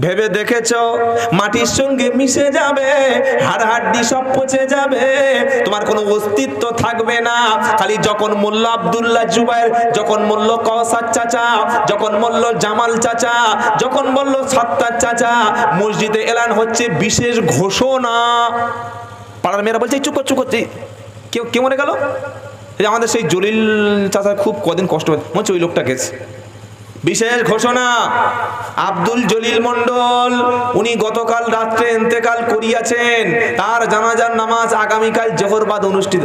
ভেবে দেখেছ? মাটির সঙ্গে মিশে যাবে হাড় হাড্ডি সব পচে যাবে, তোমার কোনো অস্তিত্ব থাকবে না। খালি যখন মোল্লা আব্দুল্লাহ জুবাইর, যখন বলল কওসার চাচা, যখন বলল জামাল চাচা, যখন বলল সাত্তার চাচা, মসজিদে এলান হচ্ছে বিশেষ ঘোষণা। পাড়ার মেয়েরা বলছে, "এই চুপ কর, চুপ করছে কেউ কে মরে গেল? আমাদের সেই জলিল চাচার খুব কদিন কষ্ট হয় মনে হচ্ছে ওই লোকটা গেছে। বিশেষ ঘোষণা, আব্দুল জলিল মন্ডল উনি গতকাল রাত্রে ইন্তেকাল করিয়াছেন, তার জানাজার নামাজ আগামীকাল জোহরবাদ অনুষ্ঠিত।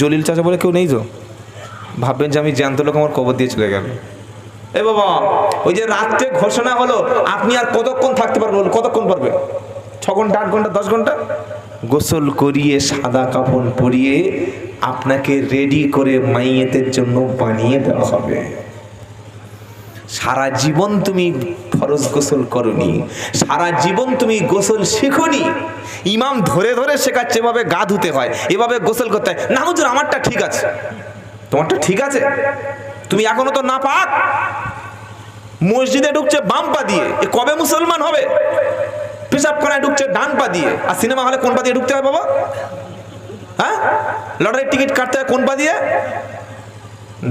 জলিল চাচা বলে কেউ নেই তো? ভাববেন যে আমি জ্যান্ত লোক, আমার কবর দিয়ে চলে গেল। এ বাবা, ওই যে রাত্রে ঘোষণা হলো, আপনি আর কতক্ষণ থাকতে পারবেন কতক্ষণ পারবেন ছ ঘণ্টা, আট ঘণ্টা, দশ ঘণ্টা? গোসল করিয়ে সাদা কাপড় পরিয়ে আপনাকে রেডি করে মাইয়েতের জন্য বানিয়ে দেওয়া হবে। সারা জীবন তুমি ফরজ গোসল করনি, সারা জীবন তুমি গোসল শেখনি। ইমাম ধরে ধরে শেখাচ্ছে, এভাবে গা ধুতে হয়, এভাবে গোসল করতে হয়। না হুজুর, আমারটা ঠিক আছে। তোমারটা ঠিক আছে? তুমি এখনও তো না পাক মসজিদে ঢুকছে বাম পা দিয়ে। এ কবে মুসলমান হবে? পেশাবখানায় ঢুকছে ডান পা দিয়ে। আর সিনেমা হলে কোন পা দিয়ে ঢুকতে হয় বাবা? হ্যাঁ? লটারির টিকিট কাটতে হয় কোন পা দিয়ে?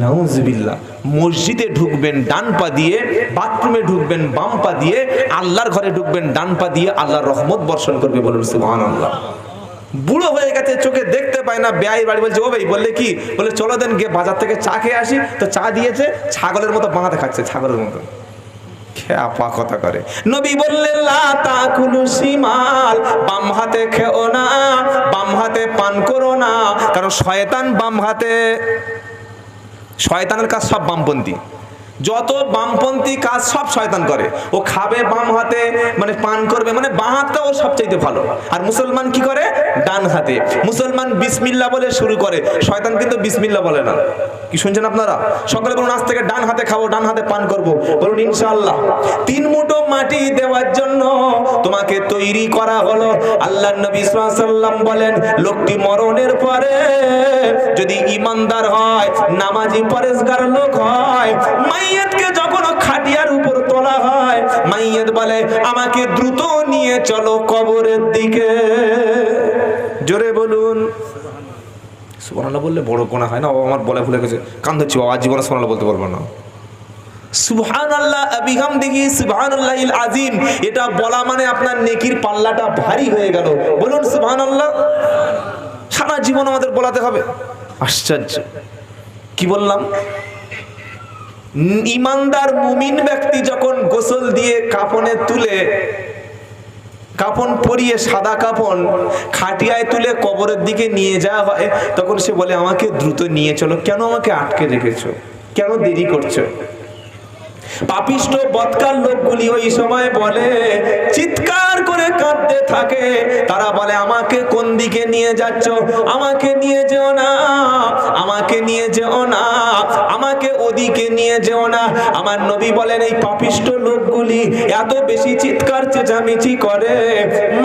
নাউজবিল্লাহ। মসজিদে ঢুকবেন, ডান পা দিয়ে, বাথরুমে ঢুকবেন, বাম পা দিয়ে, আল্লাহর ঘরে ঢুকবেন, ডান পা দিয়ে আল্লাহর রহমত বর্ষণ করবে বলুন সুবহানাল্লাহ। বুড়ো হয়ে গেছে, চোখে দেখতে পায় না ব্যয় বাড়ি বলছে, ও ভাই, বললে কি? বলে, চলো দেন, গিয়ে বাজার থেকে চা খেয়ে আসি। তো চা দিয়েছে, ছাগলের মতো বাঁধাতে খাচ্ছে, ছাগলের মতো। কথা করে? নবী বললেন, লা তাকুলু শিমাল বাম হাতে খেও না, বাম হাতে পান করো না, কারণ শয়তান বাম হাতে শয়তানের কাজ সব বামপন্থী। যত বামপন্থী কাজ সব শয়তান করে। ও খাবে বাম হাতে মানে পান করবে মানে বাঁ হাতটা ও সবচাইতে ভালো। আর মুসলমান কি করে? ডান হাতে। মুসলমান বিসমিল্লা বলে শুরু করে। শয়তান কিন্তু বিসমিল্লা বলে না। কি শুনছেন আপনারা? সকলে বলুন, আজ থেকে ডান হাতে খাব, ডান হাতে পান করব। বলুন, ইনশাআল্লাহ। তিন মুঠো মাটি দেওয়ার জন্য তোমাকে তৈরি করা হলো। আল্লাহ নবী সাল্লাম বলেন, লোকটি মরণের পরে যদি ইমানদার হয়, নামাজি পরেশগার লোক হয়, মাইয়াতকে যখন খাটিয়ার উপর তোলা হয়, মাইয়াত বলে, আমাকে দ্রুত নিয়ে চলো কবরের দিকে। জোরে বলুন। সুবহানাল্লাহ বললে বড় কোনা হয় না? ও আমার বলে ভুলে গেছে। কান ধরছি বাবা জীবনে সুবহানাল্লাহ বলতে পারব না। সুবহানাল্লাহ সুবহানাল্লাহিল আজিম এটা বলা মানে আপনার নেকির পাল্লাটা ভারী হয়ে গেল। বলুন সুবহানাল্লাহ। সারা জীবন আমাদের বলাতে হবে। আশ্চর্য। কি বললাম? ইমানদার মুমিন ব্যক্তি যখন গোসল দিয়ে কাপনে তুলে কাপন পরিয়ে সাদা কাপন খাটিয়ায় তুলে কবরের দিকে নিয়ে যাওয়া হয়। তখন সে বলে, আমাকে দ্রুত নিয়ে চলো। কেন আমাকে আটকে রেখেছো? কেন দেরি করছ? পাপিষ্ট বৎকার লোকগুলি ওই সময় বলে, চিৎকার করে কাঁদতে থাকে। তারা বলে, আমাকে কোন দিকে নিয়ে যাচ্ছ? আমাকে নিয়ে যেও না। আমাকে নিয়ে যেও না, আমাকে ওদিকে নিয়ে যেও না। আমার নবী বলেন, এই পাপিষ্ট লোকগুলি এত বেশি চিৎকার, চেঁচামেচি করে।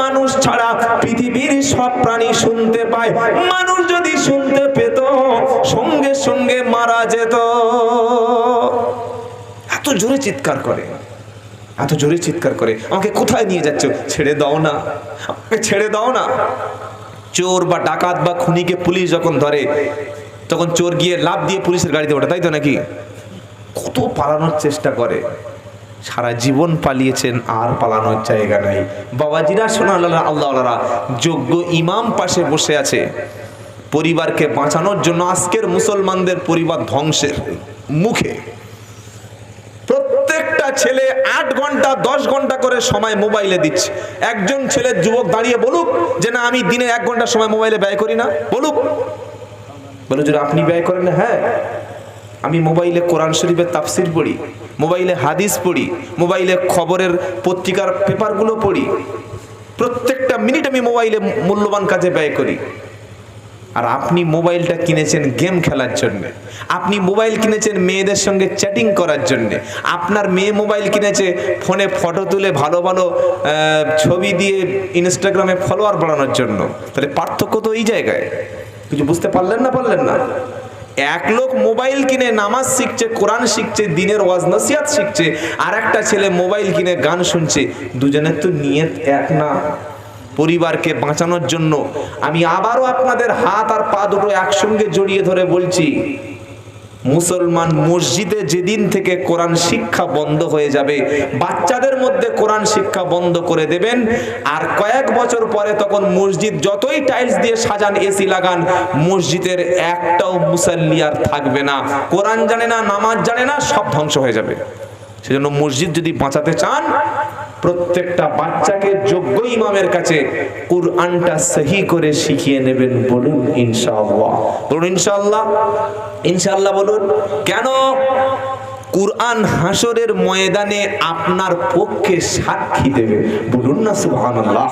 মানুষ ছাড়া পৃথিবীর সব প্রাণী শুনতে পায়। মানুষ যদি শুনতে পেত, সঙ্গে সঙ্গে মারা যেত। এত জোরে চিৎকার করে, এত জোরে চিৎকার করে, আমাকে কোথায় নিয়ে যাচ্ছ? ছেড়ে দাও না। আমাকে ছেড়ে দাও না। চোর বা ডাকাত বা খুনিকে পুলিশ যখন ধরে তখন চোর গিয়ে লাভ দিয়ে পুলিশের গাড়িতে ওঠে, তাই তো নাকি? কত পালানোর চেষ্টা করে। সারা জীবন পালিয়েছেন, আর পালানোর জায়গা নাই। বাবাজিরা সোনা আল্লাহ আল্লাহ যোগ্য ইমাম পাশে বসে আছে। পরিবারকে বাঁচানোর জন্য আজকের মুসলমানদের পরিবার ধ্বংসের মুখে। প্রত্যেকটা ছেলে আট ঘণ্টা, দশ ঘণ্টা করে সময় মোবাইলে দিচ্ছে। একজন ছেলের যুবক দাঁড়িয়ে বলুক যে, না, আমি দিনে এক ঘণ্টা সময় মোবাইলে ব্যয় করি না। বলুক। বলে যদি আপনি ব্যয় করেন হ্যাঁ। আমি মোবাইলে কোরআন শরীফের তাফসির পড়ি, মোবাইলে হাদিস পড়ি, মোবাইলে খবরের পত্রিকার পেপারগুলো পড়ি, প্রত্যেকটা মিনিট আমি মোবাইলে মূল্যবান কাজে ব্যয় করি। আর আপনি মোবাইলটা কিনেছেন গেম খেলার জন্য, আপনি মোবাইল কিনেছেন মেয়েদের সঙ্গে চ্যাটিং করার জন্য, আপনার মেয়ে মোবাইল কিনেছে ফোনে ফটো তুলে ভালো ভালো ছবি দিয়ে ইনস্টাগ্রামে ফলোয়ার বাড়ানোর জন্য। তাহলে পার্থক্য তো এই জায়গায়। কিছু বুঝতে পারলেন না পারলেন না? এক লোক মোবাইল কিনে নামাজ শিখছে, কোরআন শিখছে, দিনের ওয়াজ নসিহাত শিখছে আর একটা ছেলে মোবাইল কিনে গান শুনছে। দুজনের তো নিয়ত এক না। পরিবারকে বাঁচানোর জন্য। আমি আবারও আপনাদের হাত আর পা দুটো একসঙ্গে জড়িয়ে ধরে বলছি মুসলমান মসজিদে যেদিন থেকে কোরআন শিক্ষা বন্ধ হয়ে যাবে, বাচ্চাদের মধ্যে কোরআন শিক্ষা বন্ধ করে দেবেন, আর কয়েক বছর পরে তখন মসজিদ যতই টাইলস দিয়ে সাজান, এসি লাগান, মসজিদের একটাও মুসাল্লি আর থাকবে না। কোরআন জানে না, নামাজ জানে না, সব ধ্বংস হয়ে যাবে। সেজন্য মসজিদ যদি বাঁচাতে চান প্রত্যেকটা বাচ্চাকে যোগ্য ইমামের কাছে কুরআনটা সহি করে শিখিয়ে নেবেন বলুন ইনশাআল্লাহ। বলুন ইনশাআল্লাহ। ইনশাআল্লাহ বলুন। কেন? কুরআন হাসরের ময়দানে আপনার পক্ষে সাক্ষী দেবে। বলুন না সুবহানাল্লাহ।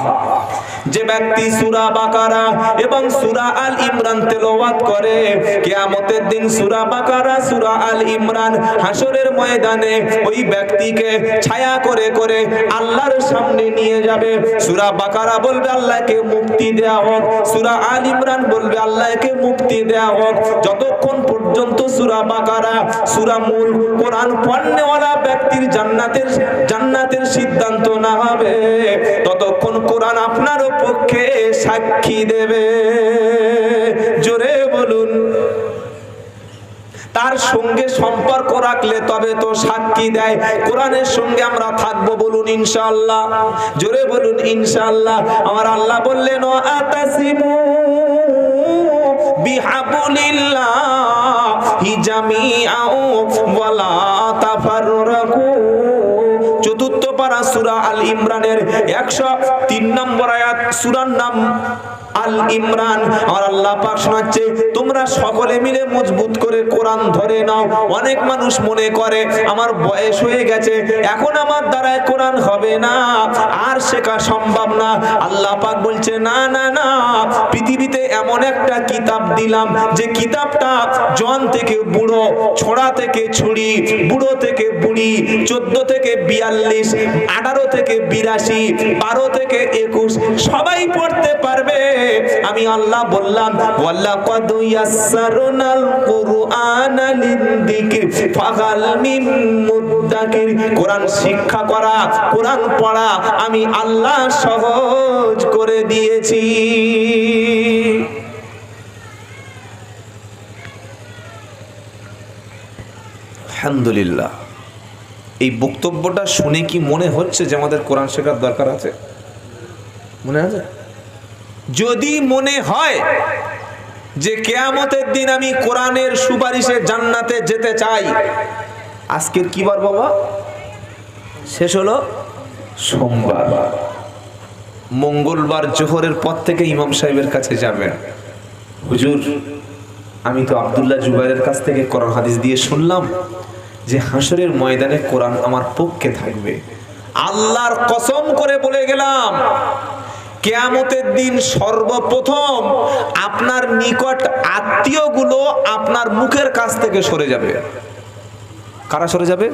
যে ব্যক্তি সূরা বাকারা এবং সূরা আল ইমরান তেলাওয়াত করে, কিয়ামতের দিন সূরা বাকারা, সূরা আল ইমরান হাসরের ময়দানে ওই ব্যক্তিকে ছায়া করে করে আল্লাহর সামনে নিয়ে যাবে। সূরা বাকারা বলবে, আল্লাহকে মুক্তি দেয়া হোক। সূরা আল ইমরান বলবে, আল্লাহকে মুক্তি দেয়া হোক। যতক্ষণ পর্যন্ত সূরা বাকারা, সূরা মূল কোরআন পড়নেওয়ালা ব্যক্তির জান্নাতের জান্নাতের সিদ্ধান্ত না হবে। ততক্ষণ কোরআন আপনারও পক্ষে সাক্ষী দেবে। জোরে বলুন। তার সঙ্গে সম্পর্ক রাখলে তবে তো সাক্ষী দেয়। কোরআনের সঙ্গে আমরা থাকব বলুন ইনশাল্লাহ জোরে বলুন ইনশাল্লাহ আমার আল্লাহ বললেন, আতাসিমু বিহাবুলিল্লাহি জামিআও ওয়ালা তাফাররাকু। চতুর্থ পারা সূরা আল ইমরানের 103 নম্বর আয়াত সূরার নাম আল ইমরান। আর আল্লাহ পাক শোনাচ্ছে, তোমরা সকলে মিলে মজবুত করে কোরআন ধরে নাও। অনেক মানুষ মনে করে, আমার বয়স হয়ে গেছে, এখন আমার দ্বারায় কোরআন হবে না, আর শেখা সম্ভব না। আল্লাহ পাক বলছে, না না না, পৃথিবীতে এমন একটা কিতাব দিলাম, যে কিতাবটা জন থেকে বুড়ো, ছোড়া থেকে ছুরি, বুড়ো থেকে বুড়ি, চোদ্দ থেকে বিয়াল্লিশ, আঠারো থেকে বিরাশি, বারো থেকে একুশ, সবাই পড়তে পারবে। আমি আল্লাহ বললাম ওয়াল্লাকাদ ইয়াসসারনাল কুরআনা লিযিকর ফাগাল মিন মুদ্দাকির কোরআন শিক্ষা করা, কোরআন পড়া আমি আল্লাহ সহজ করে দিয়েছি। আলহামদুলিল্লাহ। এই বক্তব্যটা শুনে কি মনে হচ্ছে যে আমাদের কোরআন শেখার দরকার আছে? মনে আছে? যদি মনে হয় যে কেয়ামতের দিন আমি কোরআনের সুপারিশে জান্নাতে যেতে চাই, আজকের কি বার বাবা? শেষ হলো সোমবার। মঙ্গলবার জোহরের পর থেকে ইমাম সাহেবের কাছে যাবেন হুজুর, আমি তো আবদুল্লাহ জুবাইরের কাছ থেকে কোরআন হাদিস দিয়ে শুনলাম যে হাসরের ময়দানে কোরআন আমার পক্ষে থাকবে। আল্লাহর কসম করে বলে গেলাম কেয়ামতের দিন সর্বপ্রথম আপনার নিকট আত্মীয়গুলো আপনার মুখের কাছ থেকে সরে যাবে। কারা সরে যাবে?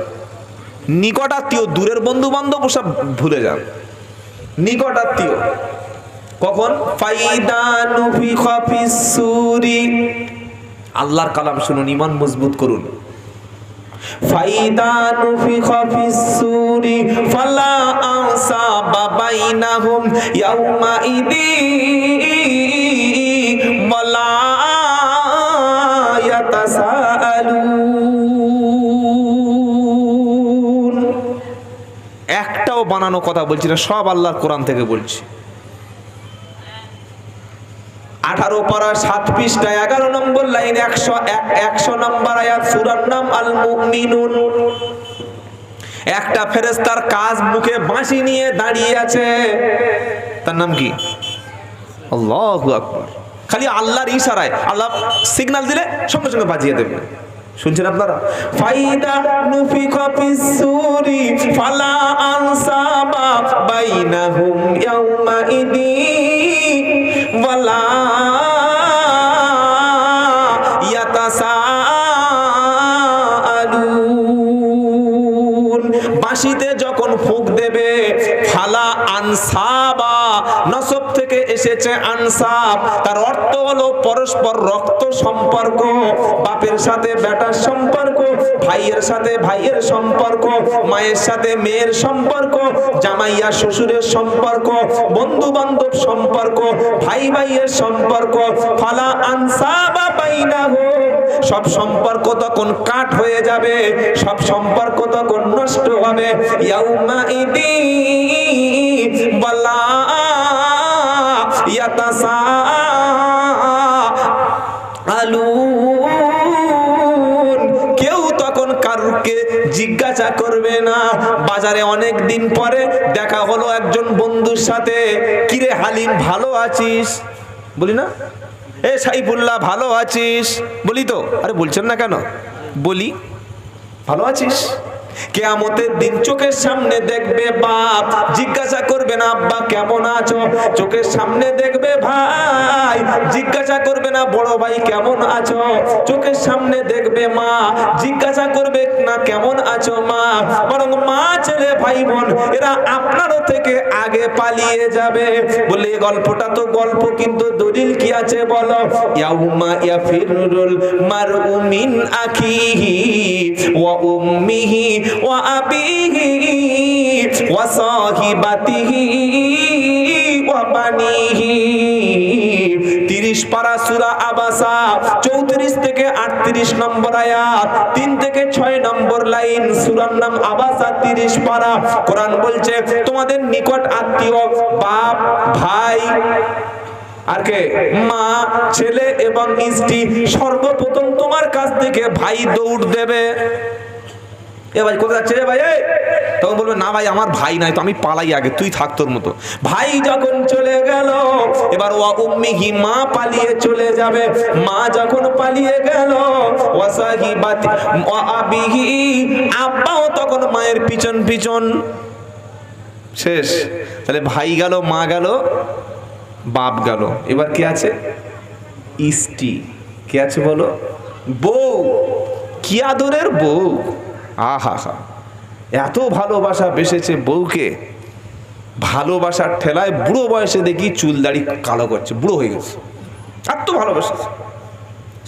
নিকট আত্মীয়, দূরের বন্ধু বান্ধব সব ভুলে যান। নিকট আত্মীয়। কখন? আল্লাহর কালাম শুনুন ইমান মজবুত করুন। নুফিখা ফিস সুরি ফালা আনসাবা বাইনাহুম ইয়াউমা ইদি ওয়ালা ইয়াতাসাআলুন। একটাও বানানো কথা বলছি না, সব আল্লাহর কোরআন থেকে বলছি। আঠারো পারা সাত পৃষ্ঠা এগারো নম্বর লাইন একশো এক, একশো নম্বর আয়াত, সুরার নাম আল মুমিনুন একটা ফেরেস্তার কাজ মুখে বাঁশি নিয়ে দাঁড়িয়ে আছে। তার নাম কি? আল্লাহ খালি আল্লাহর ইশারায়, আল্লাহ সিগনাল দিলে সঙ্গে সঙ্গে বাজিয়ে দেবে। শুনছেন আপনারা? ফাইদা সুরি, ফালা আনসাবা বাইনাহুম ইয়াউমা ইদি ইয়াতাসাআলুন যখন ফুক দেবে, ফালা আনসাবা, নসব থেকে এসেছে আনসাব। তার অর্থ হলো পরস্পর রক্ত সম্পর্ক, বাপের সাথে বেটার সম্পর্ক, ভাইয়ের সাথে ভাইয়ের সম্পর্ক, মায়ের সাথে মেয়ের সম্পর্ক, জামাইয়া শ্বশুরের সম্পর্ক বন্ধু বান্ধব সম্পর্ক ভাই ভাইয়ের সম্পর্ক, ফালা আনসাবা বাইনাহুম সব সম্পর্ক তখন কাট হয়ে যাবে, সব সম্পর্ক তখন নষ্ট হবে। ইয়াউমা ইদি বলা ইয়াতাসা আলুন। কেউ তখন কারুকে জিজ্ঞাসা করবে না। বাজারে অনেক দিন পরে দেখা হলো একজন বন্ধুর সাথে, কিরে হালিম, ভালো আছিস? বলি না? এ সাইফুল্লাহ ভালো আছিস? বলি তো। আরে বলছেন না কেন? বলি। ভালো আছিস? কেয়ামতের দিন চোখের সামনে দেখবে বাপ। জিজ্ঞাসা করবে না, আব্বা, কেমন আছো? চোখের সামনে দেখবে ভাই। জিজ্ঞাসা করবে না, বড় ভাই, কেমন আছো? চোখের সামনে দেখবে মা। জিজ্ঞাসা করবে না, কেমন আছো মা? বরং মা ছেলে ভাই বোন এরা আপনারও থেকে আগে পালিয়ে যাবে। বলে, গল্পটা তো গল্প, কিন্তু দলিল কি আছে বলো? ইয়াউমা ইয়াফিরুল মারউ মিন আখিহি ওয়া উম্মিহি ওয়া বানিহি। 30 পারা সূরা আবাসা 34 থেকে 38 নম্বর আয়াত 3 থেকে 6 নম্বর লাইন, সূরার নাম আবাসা 30 পারা। কোরআন বলছে, তোমাদের নিকট আত্মীয়, বাপ, ভাই, আর কে? মা, ছেলে এবং স্ত্রী সর্বপ্রথম তোমার কাছ থেকে ভাই দৌড় দেবে। এ ভাই, কোথায় যাচ্ছে রে ভাই? তখন বলবে, না ভাই, আমার ভাই নাই তো, আমি পালাই আগে, তুই থাক তোর মতো। ভাই যখন চলে গেল, এবার ওয়া উম্মিহি মা পালিয়ে চলে যাবে। মা যখন পালিয়ে গেল, ওয়া সাহিবাতি, ওয়া আবিহি, আব্বাও তখন মায়ের পিছন পিছন। শেষ। তাহলে ভাই গেল, মা গেল, বাপ গেল। এবার কে আছে? ইষ্টি। কে আছে বলো? বউ। কি আদরের বউ? আহা হা এত ভালোবাসা বেসেছে বউকে। ভালোবাসার ঠেলায় বুড়ো বয়সে দেখি চুল দাড়ি কালো করছে, বুড়ো হয়ে গেছে। এত ভালোবাসেছে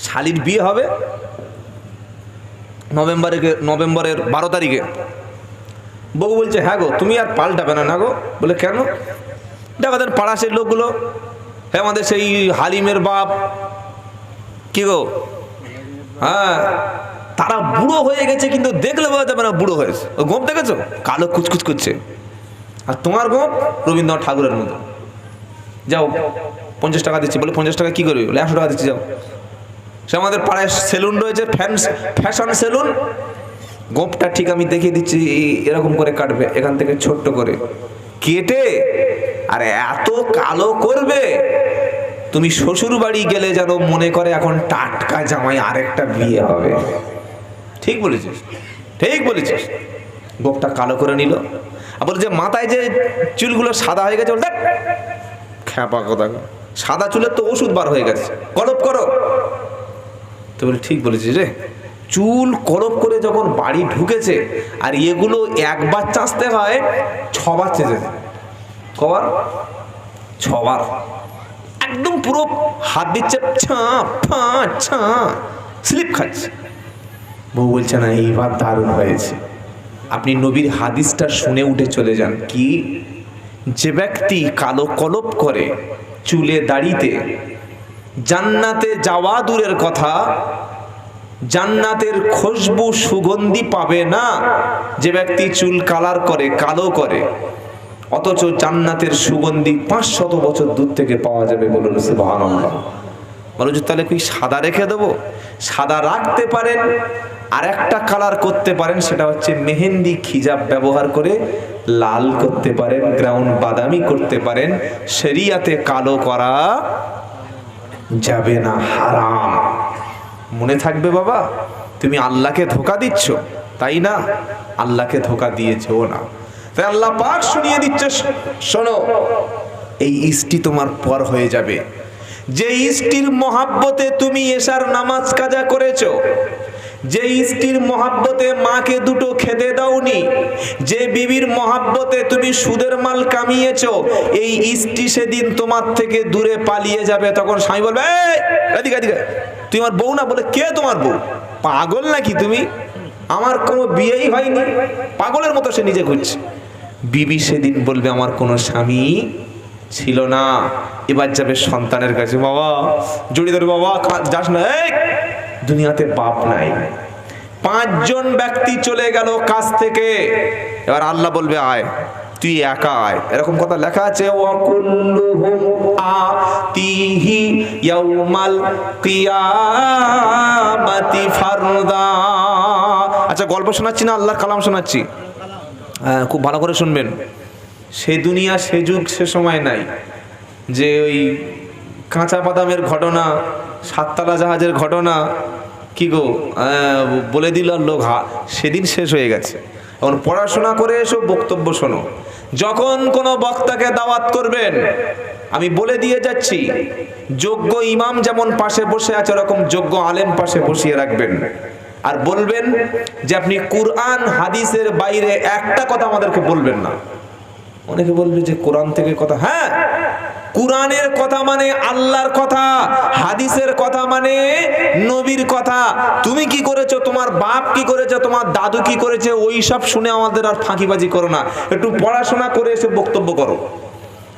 শালির বিয়ে হবে নভেম্বরে নভেম্বরের বারো তারিখে। বউ বলছে হ্যাঁ গো, তুমি আর পাল্টাবে না না গো। বলে, কেন? দেখো তার পাড়াশের লোকগুলো হ্যাঁ আমাদের সেই হালিমের বাপ। কি গো? হ্যাঁ তারা বুড়ো হয়ে গেছে, কিন্তু দেখলে বোঝা যাবে না বুড়ো হয়েছে। ও গোপ দেখেছ? কালো কুচকুচ করছে। আর তোমার গোপ? রবীন্দ্রনাথ ঠাকুরের মতো। যাও, পঞ্চাশ টাকা দিচ্ছি। বলে, পঞ্চাশ টাকা কি করবে? বলে, একশো টাকা দিচ্ছি, যাও। সে আমাদের পাড়ায় সেলুন রয়েছে, ফ্যান, ফ্যাশন সেলুন। গোপটা ঠিক আমি দেখিয়ে দিচ্ছি, এরকম করে কাটবে, এখান থেকে ছোট্ট করে। কেটে, আর এত কালো করবে? তুমি শ্বশুর বাড়ি গেলে যেন মনে করে এখন টাটকা জামাই আরেকটা বিয়ে হবে। ঠিক বলেছিস ঠিক বলেছিস। গোপটা কালো করে নিল। আর বলে যে মাথায় যে চুলগুলো সাদা হয়ে গেছে "ধ্যাৎ, খ্যাপা কথা। সাদা চুলের তো ওষুধ বার হয়ে গেছে। কলপ করো তো বলে ঠিক বলেছিস রে। চুল কলপ করে যখন বাড়ি ঢুকেছে আর এগুলো একবার চাঁচতে হয় ছবার চেঁচে কবার? ছবার। একদম পুরো হাত দিচ্ছে ছাপ ফাঁ ছা স্লিপ খাচ্ছে। বউ বলছে, না এইবার দারুণ হয়েছে। আপনি নবীর হাদিসটা শুনে উঠে চলে যান। কি? যে ব্যক্তি কালো কলপ করে চুলে দাড়িতে জান্নাতে যাওয়া দূরের কথা, জান্নাতের খুশবু সুগন্ধি পাবে না, যে ব্যক্তি চুল কালার করে, কালো করে, অথচ জান্নাতের সুগন্ধি পাঁচশত বছর দূর থেকে পাওয়া যাবে বলুন, সুবহানাল্লাহ। বলো যে, তাহলে কি সাদা রেখে দেবো? সাদা রাখতে পারেন? আর একটা কালার করতে পারেন, সেটা হচ্ছে মেহেন্দি খিজাব ব্যবহার করে লাল করতে পারেন গ্রাউন্ড বাদামি করতে পারেন, শরিয়াতে কালো করা যাবে না, হারাম। মনে থাকবে বাবা, তুমি আল্লাহকে ধোকা দিচ্ছ, তাই না? আল্লাহকে ধোকা দিয়েছ না। তাই আল্লাহ পাক শুনিয়ে দিচ্ছে, শোনো, এই ইষ্টি তোমার পর হয়ে যাবে। যে ইষ্টির মহাব্বতে তুমি এসার নামাজ কাজা করেছ যে স্ত্রীর মহাব্বতে মাকে দুটো খেতে দাওনি যে বিবির মহাব্বতে তুমি সুদের মাল কামিয়েছ এই স্ত্রী সেদিন তোমার থেকে দূরে পালিয়ে যাবে। তখন স্বামী বলবে "এই, এদিকে এদিকে তুই আমার বউ না? বলে কে তোমার বউ? পাগল নাকি তুমি? আমার কোনো বিয়েই হয়নি। পাগলের মতো সে নিজে ঘুরছে। বিবি সেদিন বলবে আমার কোনো স্বামী ছিল না। এবার যাবে সন্তানের কাছে। বাবা জড়িয়ে ধরে বাবা যাস না দুনিয়াতে বাপ নাই। পাঁচজন ব্যক্তি চলে গেল কাছ থেকে। এবার আল্লাহ বলবে, আয়, তুই একা আয়। এরকম কথা লেখা আছে ইয়াউমাল আচ্ছা গল্প শোনাচ্ছি না, আল্লাহর কালাম শোনাচ্ছি? হ্যাঁ খুব ভালো করে শুনবেন। সে দুনিয়া, সে যুগ, সে সময় নাই। যে ওই কাঁচা বাদামের ঘটনা সাততলা জাহাজের ঘটনা, কি গো? বলে দিল লোক, হা, সেদিন শেষ হয়ে গেছে। এখন পড়াশোনা করে এসো, বক্তব্য শোনো। যখন কোনো বক্তাকে দাওয়াত করবেন, আমি বলে দিয়ে যাচ্ছি, যোগ্য ইমাম যেমন পাশে বসে আছে, ওরকম যোগ্য আলেম পাশে বসিয়ে রাখবেন। আর বলবেন যে, আপনি কুরআন, হাদিসের বাইরে একটা কথা আমাদেরকে বলবেন না। অনেকে বলবে যে কোরআন থেকে কথা হ্যাঁ কোরআনের কথা মানে আল্লাহর কথা, হাদিসের কথা মানে নবীর কথা। তুমি কি করেছ? তোমার বাপ কি করেছে? তোমার দাদু কি করেছে? ওই সব শুনে আমাদের আর ফাঁকিবাজি করো না। একটু পড়াশোনা করে এসে বক্তব্য করো।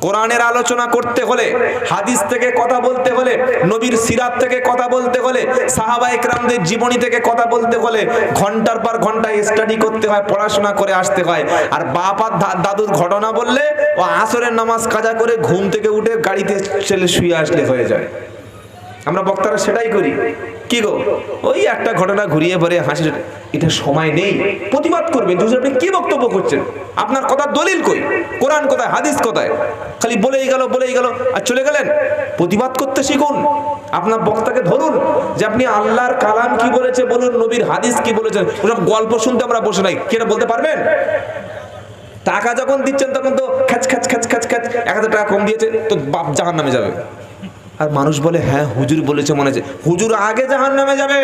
কোরআনের আলোচনা করতে হলে, হাদিস থেকে কথা বলতে হলে, নবীর সিরাত থেকে কথা বলতে হলে, সাহাবা একরামদের জীবনী থেকে কথা বলতে হলে, ঘণ্টার পর ঘণ্টা স্টাডি করতে হয়, পড়াশোনা করে আসতে হয়। আর বাপার দাদুর ঘটনা বললে, ও আসরের নামাজ কাজা করে ঘুম থেকে উঠে গাড়িতে ছেলে শুয়ে আসলে হয়ে যায়। আমরা বক্তারা সেটাই করি। কি গো? ওই একটা ঘটনা ঘুরিয়ে পরে হাসি এটা সময় নেই। প্রতিবাদ করবেন দুজন আপনি কি বক্তব্য করছেন? আপনার কথা দলিল কই? কোরআন কোথায়? হাদিস কোথায়? খালি বলেই গেল বলেই গেল, আর চলে গেলেন? প্রতিবাদ করতে শিখুন। আপনার বক্তাকে ধরুন যে আপনি আল্লাহর কালাম কি বলেছে বলুন, নবীর হাদিস কি বলেছেন? ওসব গল্প শুনতে আমরা বসে নাই। কেটা বলতে পারবেন? টাকা যখন দিচ্ছেন তখন তো খ্যাচ খ্যাচ খ্যাচ খ্যাচ খ্যাচ, এক হাজার টাকা কম দিয়েছে, তো বাপ জাহান নামে যাবে। আর মানুষ বলে হ্যাঁ হুজুর বলেছে মনে হচ্ছে। হুজুর আগে জাহান নামে যাবে।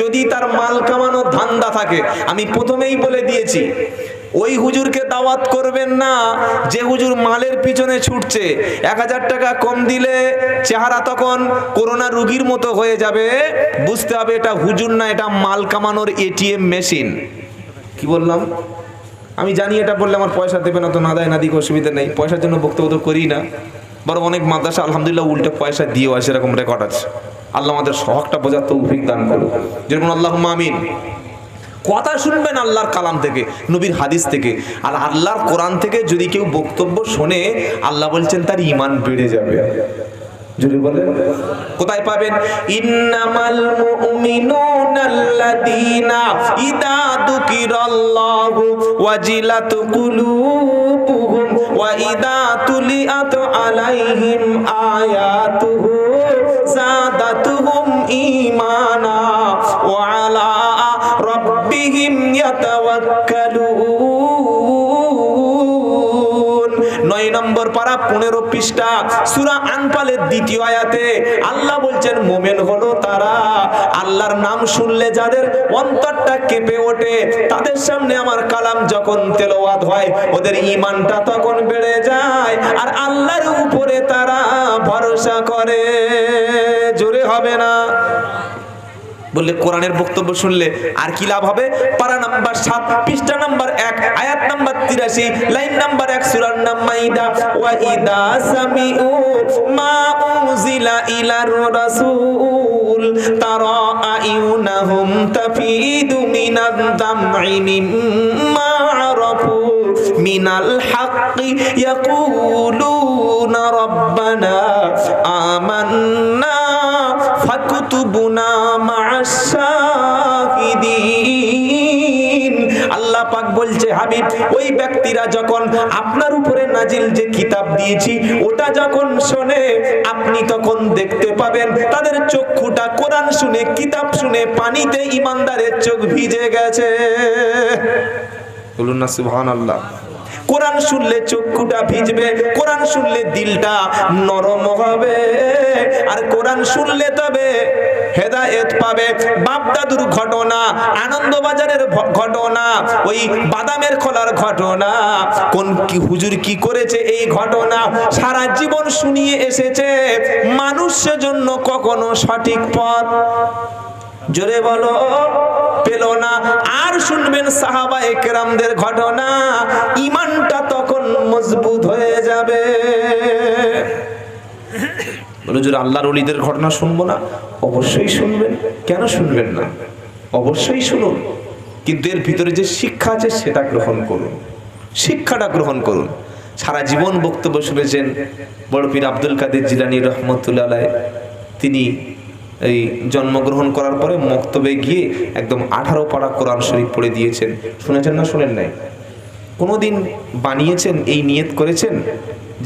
যদি তার মাল কামানোর ধান্দা থাকে, আমি প্রথমেই বলে দিয়েছি, ওই হুজুরকে দাওয়াত করবেন না যে হুজুর মালের পিছনে ছুটছে। এক হাজার টাকা কম দিলে চেহারা তখন করোনা রুগীর মতো হয়ে যাবে। বুঝতে হবে এটা হুজুর না, এটা মাল কামানোর এটিএম মেশিন। কি বললাম? আমি জানি এটা বললে আমার পয়সা দেবে না, তো না দেয় না, দিকে অসুবিধা নেই। পয়সার জন্য বক্তব্য তো করি না। বরং অনেক মাদ্রাসা আলহামদুলিল্লাহ উল্টে পয়সা দিয়েও আসে, এরকম রেকর্ড আছে। আল্লাহ আমাদের সহকটা বোঝার তৌফিক দান করুন যেরকম আল্লাহ আমিন। কথা শুনবেন আল্লাহর কালাম থেকে, নবীর হাদিস থেকে। আর আল্লাহর কোরআন থেকে যদি কেউ বক্তব্য শোনে, আল্লাহ বলছেন তার ইমান বেড়ে যাবে। কোথায় পাবেন? ইন্নামাল মুমিনুনাল্লাযীনা ইদা দুকিরাল্লাহু ওয়াজিলাত কুলুবুহুম ওয়া ইদা তুলিয়াত আলাইহিম আয়াতুহু জাদাতুহুম ঈমানা পারা পনেরো পৃষ্ঠা, সুরা আনপালের দ্বিতীয় আয়াতে আল্লাহ বলছেন, মোমেন হলো তারা। আল্লাহর নাম শুনলে যাদের অন্তরটা কেঁপে ওঠে, তাদের সামনে আমার কালাম যখন তেলাওয়াত হয়, ওদের ইমানটা তখন বেড়ে যায়। আর আল্লাহর উপরে তারা ভরসা করে। জোরে হবে না? বললে, কোরআনের বক্তব্য শুনলে আর কি লাভ হবে? পারা নাম্বার সাত, পৃষ্ঠা নাম্বার এক, আয়াত নাম্বার তিরাশি, লাইন নাম্বার এক সুরার নাম মাইদা ওয়া ইদা সামিউ মা রাসূল তারা আইউনাহুম তাফিদু মিনাদ মিম্মা মিনাল হাক্কি, ইয়াকুলুনা রাব্বানা হাবিব ওই ব্যক্তিরা যখন আপনার উপরে নাজিল যে কিতাব দিয়েছি ওটা যখন শোনে আপনি তখন দেখতে পাবেন তাদের চক্ষুটা কোরআন শুনে কিতাব শুনে পানিতে ইমানদারের চোখ ভিজে গেছে। বলুন না সুবহানাল্লাহ। কোরআন শুনলে চক্ষুটা ভিজবে কোরআন শুনলে দিলটা নরম হবে আর কোরআন শুনলে তবে হেদায়েত পাবে। বাপদাদুর ঘটনা, আনন্দবাজারের ঘটনা, ওই বাদামের খোলার ঘটনা। কোন কি হুজুর কি করেছে এই ঘটনা? সারা জীবন শুনিয়ে এসেছে। মানুষের জন্য কখনো সঠিক পথ জোরে বলো, পেল না। আর শুনবেন সাহাবা একরামদের ঘটনা। ইমানটা তখন মজবুত হয়ে যাবে। বলে আল্লাহর অলিদের ঘটনা শুনব না, অবশ্যই শুনবেন। কেন শুনবেন না? অবশ্যই শুনুন। কিন্তু এর ভিতরে যে শিক্ষা আছে, সেটা গ্রহণ করুন। শিক্ষাটা গ্রহণ করুন। সারা জীবন বক্তব্য শুনেছেন বড় পীর আব্দুল কাদের জিলানি রহমতুল্লাহ। তিনি এই জন্মগ্রহণ করার পরে মক্তবে গিয়ে একদম আঠারো পাড়া কোরআন শরীফ পড়ে দিয়েছেন। শুনেছেন না, শুনেন নাই? কোনোদিন বানিয়েছেন, এই নিয়ত করেছেন?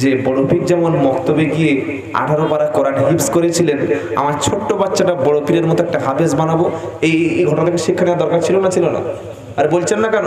যে বড় পীর যেমন মক্তবে গিয়ে আঠারো পারা কোরআন হিপস করেছিলেন, আমার ছোট্ট বাচ্চাটা বড় পীরের মতো একটা হাফেজ বানাবো, এই এই ঘটনা শিক্ষা দরকার ছিল না ছিল না? আর বলছেন না কেন?